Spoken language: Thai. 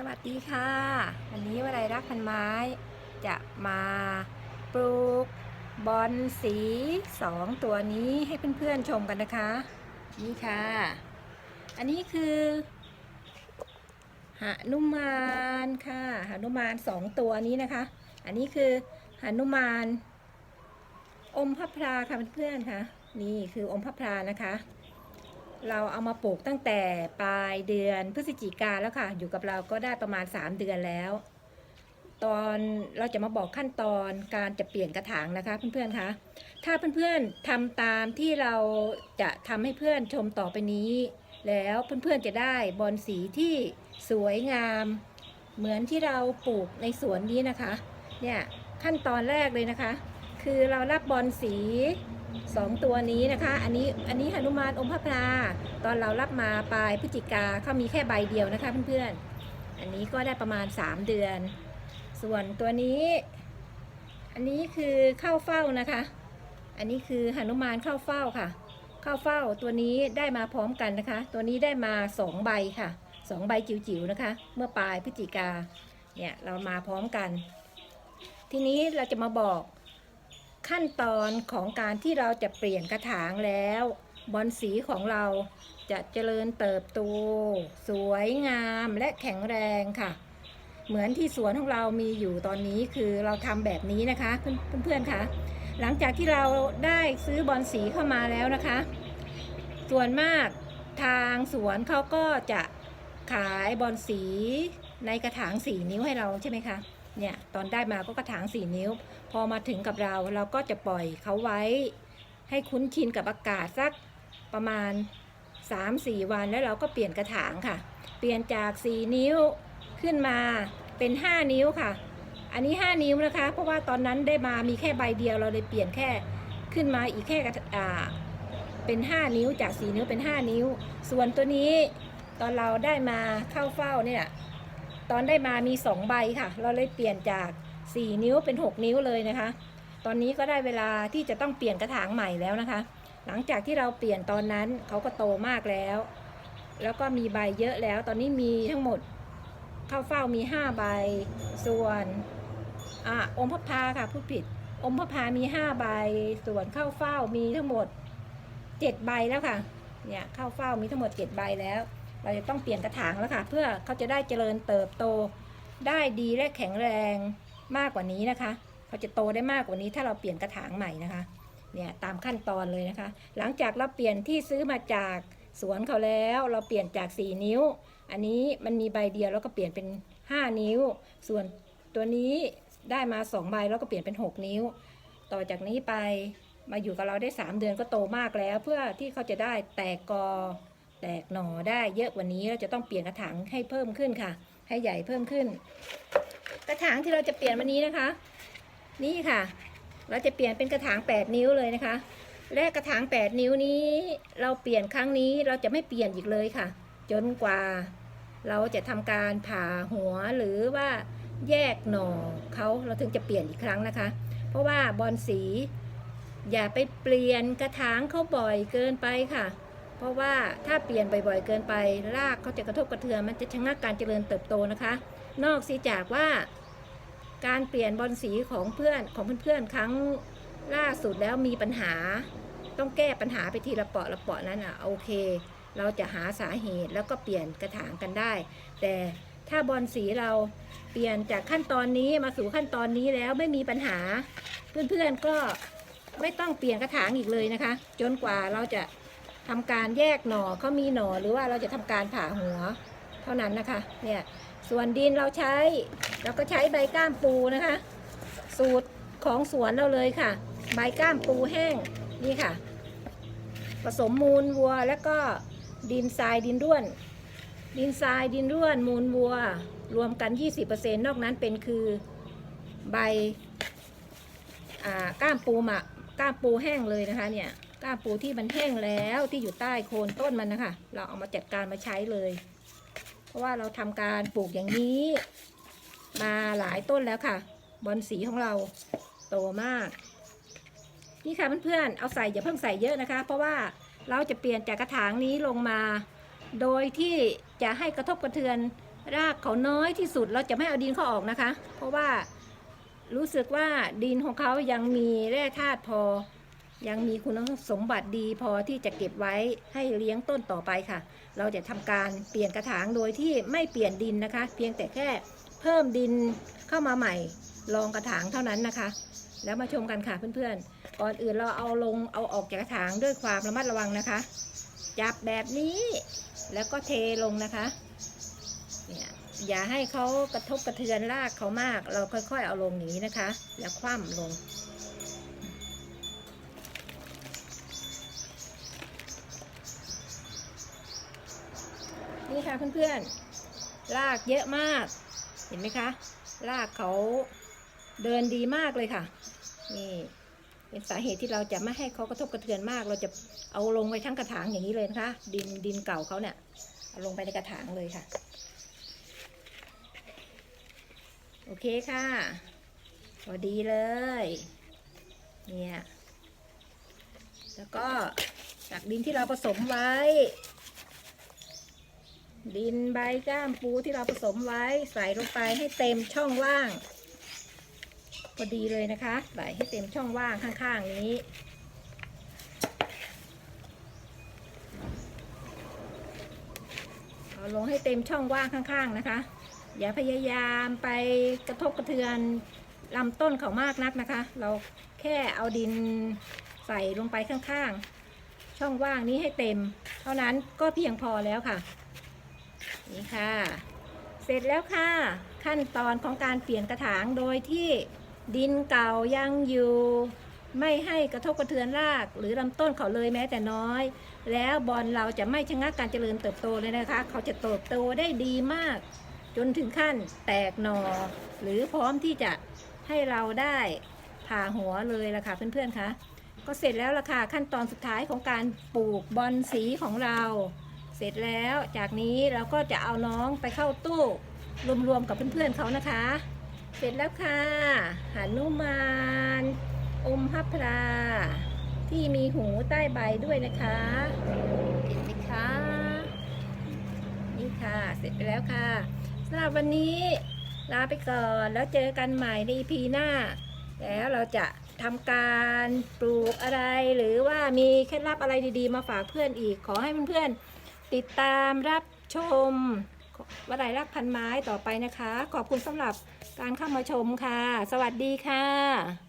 สวัสดีค่ะ วันนี้วลัยรักพันไม้ จะมาปลูกบอลสีสองตัวนี้ให้เพื่อนๆชมกันนะคะ นี่ค่ะ อันนี้คือหนุมานค่ะหนุมานสองตัวนี้นะคะ อันนี้คือหนุมาน อมพระพราค่ะเพื่อนๆค่ะ นี่คืออมพระพรานะคะ เราเอามาปลูกตั้งแต่ปลายเดือนพฤศจิกาแล้วค่ะ อยู่กับเราก็ได้ประมาณ 3 เดือนแล้ว ตอนเราจะมาบอกขั้นตอนการจะเปลี่ยนกระถางนะคะเพื่อนๆคะถ้าเพื่อนๆทำตามที่เราจะทำให้เพื่อนชมต่อไปนี้ แล้วเพื่อนๆจะได้บอลสีที่สวยงาม เหมือนที่เราปลูกในสวนนี้นะคะ เนี่ยขั้นตอนแรกเลยนะคะ คือเรารับบอลสี สองตัวนี้นะคะ อันนี้อันนี้หนุมานอมพระพราตอนเรารับมาปลายพฤศจิกาเขามีแค่ใบเดียวนะคะเพื่อนๆ อันนี้ก็ได้ประมาณ 3 เดือน ส่วนตัวนี้ อันนี้คือเข้าเฝ้านะคะ อันนี้คือหนุมานเข้าเฝ้าค่ะ เข้าเฝ้าตัวนี้ได้มาพร้อมกันนะคะ ตัวนี้ได้มา2ใบค่ะสองใบจิ๋วๆนะคะ เมื่อปลายพฤศจิกาเนี่ยเรามาพร้อมกัน ทีนี้เราจะมาบอก ขั้นตอนของการที่เราจะเปลี่ยนกระถางแล้ว บอลสีของเราจะเจริญเติบโตสวยงามและแข็งแรงค่ะ เหมือนที่สวนของเรามีอยู่ตอนนี้คือเราทำแบบนี้นะคะเพื่อนๆคะหลังจากที่เราได้ซื้อบอลสีเข้ามาแล้วนะคะ ส่วนมากทางสวนเขาก็จะขายบอลสีในกระถางสี่นิ้วให้เราใช่ไหมคะ เนี่ยตอนได้มาก็กระถางสี่นิ้ว พอมาถึงกับเราเราก็จะปล่อยเขาไว้ ให้คุ้นชินกับอากาศสักประมาณ 3-4 วันแล้วเราก็เปลี่ยนกระถางค่ะ เปลี่ยนจาก 4 นิ้วขึ้นมาเป็น 5 นิ้วค่ะ อันนี้ 5 นิ้วนะคะ เพราะว่าตอนนั้นได้มามีแค่ใบเดียวเราเลยเปลี่ยนแค่ขึ้นมาอีกแค่อ่าเป็น 5 นิ้วจาก 4 นิ้วเป็น 5 นิ้ว ส่วนตัวนี้ตอนเราได้มาเข้าเฝ้าเนี่ย ตอนได้มามี 2 ใบค่ะ เราเลยเปลี่ยนจาก 4 นิ้วเป็น 6 นิ้วเลยนะคะ ตอนนี้ก็ได้เวลาที่จะต้องเปลี่ยนกระถางใหม่แล้วนะคะ หลังจากที่เราเปลี่ยนตอนนั้นเขาก็โตมากแล้ว แล้วก็มีใบเยอะแล้ว ตอนนี้มีทั้งหมดข้าวเฝ้ามี 5 ใบ ส่วนอะอมพะพาค่ะพูดผิด อมพะพามี 5 ใบ ส่วนข้าวเฝ้ามีทั้งหมด 7 ใบแล้วค่ะ เนี่ยข้าวเฝ้ามีทั้งหมด 7 ใบแล้ว เราจะต้องเปลี่ยนกระถางแล้วค่ะ เพื่อเขาจะได้เจริญเติบโต ได้ดีและแข็งแรงมากกว่านี้นะคะเขาจะโตได้มากกว่านี้ถ้าเราเปลี่ยนกระถางใหม่นะคะเนี่ยตามขั้นตอนเลยนะคะ หลังจากเราเปลี่ยนที่ซื้อมาจากสวนเขาแล้ว เราเปลี่ยนจาก 4 นิ้ว อันนี้มันมีใบเดียวแล้วก็เปลี่ยนเป็น 5 นิ้ว ส่วนตัวนี้ได้มา 2 ใบแล้วก็เปลี่ยนเป็น 6 นิ้ว ต่อจากนี้ไปมาอยู่กับเราได้ 3 เดือนก็โตมากแล้ว เพื่อที่เขาจะได้แตกกอ แตกหน่อได้เยอะกว่านี้เราจะต้องเปลี่ยนกระถางให้เพิ่มขึ้นค่ะ ให้ใหญ่เพิ่มขึ้น กระถางที่เราจะเปลี่ยนวันนี้นะคะ นี่ค่ะ เราจะเปลี่ยนเป็นกระถาง 8 นิ้วเลยนะคะ และกระถาง 8 นิ้วนี้ เราเปลี่ยนครั้งนี้เราจะไม่เปลี่ยนอีกเลยค่ะ จนกว่า เราจะทำการผ่าหัวหรือว่าแยกหน่อเขาเราถึงจะเปลี่ยนอีกครั้งนะคะ เพราะว่าบอลสี อย่าไปเปลี่ยนกระถางเขาบ่อยเกินไปค่ะ เพราะว่าถ้าเปลี่ยนบ่อยๆเกินไป รากเขาจะกระทบกระเทือนมันจะชะงักการเจริญเติบโตนะคะ นอกเสียจากว่า การเปลี่ยนบอลสีของเพื่อนของเพื่อนๆครั้งล่าสุดแล้วมีปัญหา ต้องแก้ปัญหาไปทีละเปาะละเปาะนั้นอะโอเค เราจะหาสาเหตุแล้วก็เปลี่ยนกระถางกันได้ แต่ถ้าบอลสีเราเปลี่ยนจากขั้นตอนนี้มาสู่ขั้นตอนนี้แล้วไม่มีปัญหา เพื่อนๆก็ไม่ต้องเปลี่ยนกระถางอีกเลยนะคะ จนกว่าเราจะ ทำการแยกหน่อเขามีหน่อหรือว่าเราจะทำการผ่าหัวเท่านั้นนะคะ เนี่ยส่วนดินเราใช้เราก็ใช้ใบก้ามปูนะคะ สูตรของสวนเราเลยค่ะ ใบก้ามปูแห้งนี่ค่ะ ผสมมูลวัวแล้วก็ดินทรายดินร่วน ดินทรายดินร่วน มูลวัว รวมกัน 20%นอกนั้นเป็นคือใบอก้ามปูหมักก้ามปูแห้งเลยนะคะเนี่ย ก้ามปูที่มันแห้งแล้วที่อยู่ใต้โคนต้นมันนะคะ เราเอามาจัดการมาใช้เลย เพราะว่าเราทำการปลูกอย่างนี้ มาหลายต้นแล้วค่ะ บอลสีของเราโตมาก นี่ค่ะเพื่อนๆเอาใส่อย่าเพิ่งใส่เยอะนะคะ เพราะว่าเราจะเปลี่ยนจากกระถางนี้ลงมา โดยที่จะให้กระทบกระเทือนรากเขาน้อยที่สุดเราจะไม่เอาดินเขาออกนะคะ เพราะว่ารู้สึกว่าดินของเขายังมีแร่ธาตุพอ ยังมีคุณสมบัติดีพอที่จะเก็บไว้ให้เลี้ยงต้นต่อไปค่ะ เราจะทำการเปลี่ยนกระถางโดยที่ไม่เปลี่ยนดินนะคะ เพียงแต่แค่เพิ่มดินเข้ามาใหม่รองกระถางเท่านั้นนะคะ แล้วมาชมกันค่ะเพื่อนๆ ก่อนอื่นเราเอาลงเอาออกจากกระถางด้วยความระมัดระวังนะคะ จับแบบนี้แล้วก็เทลงนะคะเนี่ยอย่าให้เขากระทบกระเทือนรากเขามาก เราค่อยๆเอาลงอย่างนี้นะคะ แล้วคว่ำลง ค่ะเพื่อนๆรากเยอะมาก เห็นไหมคะรากเขาเดินดีมากเลยค่ะ นี่เป็นสาเหตุที่เราจะไม่ให้เขากระทบกระเทือนมาก เราจะเอาลงไปทั้งกระถางอย่างนี้เลยนะคะ ดินดินเก่าเขาเนี่ยเอาลงไปในกระถางเลยค่ะ โอเคค่ะพอดีเลย เนี่ย แล้วก็จากดินที่เราผสมไว้ ดินใบก้ามปูที่เราผสมไว้ใส่ลงไปให้เต็มช่องว่างพอดีเลยนะคะใส่ให้เต็มช่องว่างข้างๆนี้เอาลงให้เต็มช่องว่างข้างๆนะคะ อย่าพยายามไปกระทบกระเทือนลำต้นเขามากนักนะคะ เราแค่เอาดินใส่ลงไปข้างๆ ช่องว่างนี้ให้เต็ม เท่านั้นก็เพียงพอแล้วค่ะ นี่ค่ะ เสร็จแล้วค่ะ ขั้นตอนของการเปลี่ยนกระถางโดยที่ดินเก่ายังอยู่ ไม่ให้กระทบกระเทือนราก หรือลำต้นเขาเลยแม้แต่น้อย แล้วบอลเราจะไม่ชะงักการเจริญเติบโตเลยนะคะ เขาจะเติบโตได้ดีมาก จนถึงขั้นแตกหนอหรือพร้อมที่จะให้เราได้ผ่าหัวเลยละค่ะเพื่อนๆคะก็เสร็จแล้วละค่ะขั้นตอนสุดท้ายของการปลูกบอลสีของเรา เสร็จแล้วจากนี้เราก็จะเอาน้องไปเข้าตู้รวมๆกับเพื่อนๆเขานะคะ เสร็จแล้วค่ะหานุมาน อมพับพราที่มีหูใต้ใบด้วยนะคะเห็นไหมคะนี่ค่ะ เสร็จไปแล้วค่ะสำหรับวันนี้ลาไปก่อนแล้วเจอกันใหม่ใน EP หน้า แล้วเราจะทำการปลูกอะไรหรือว่ามีเคล็ดลับอะไรดีๆ มาฝากเพื่อนอีกขอให้เพื่อนๆ ติดตามรับชมวลัยรักพันไม้ต่อไปนะคะ ขอบคุณสำหรับการเข้ามาชมค่ะ สวัสดีค่ะ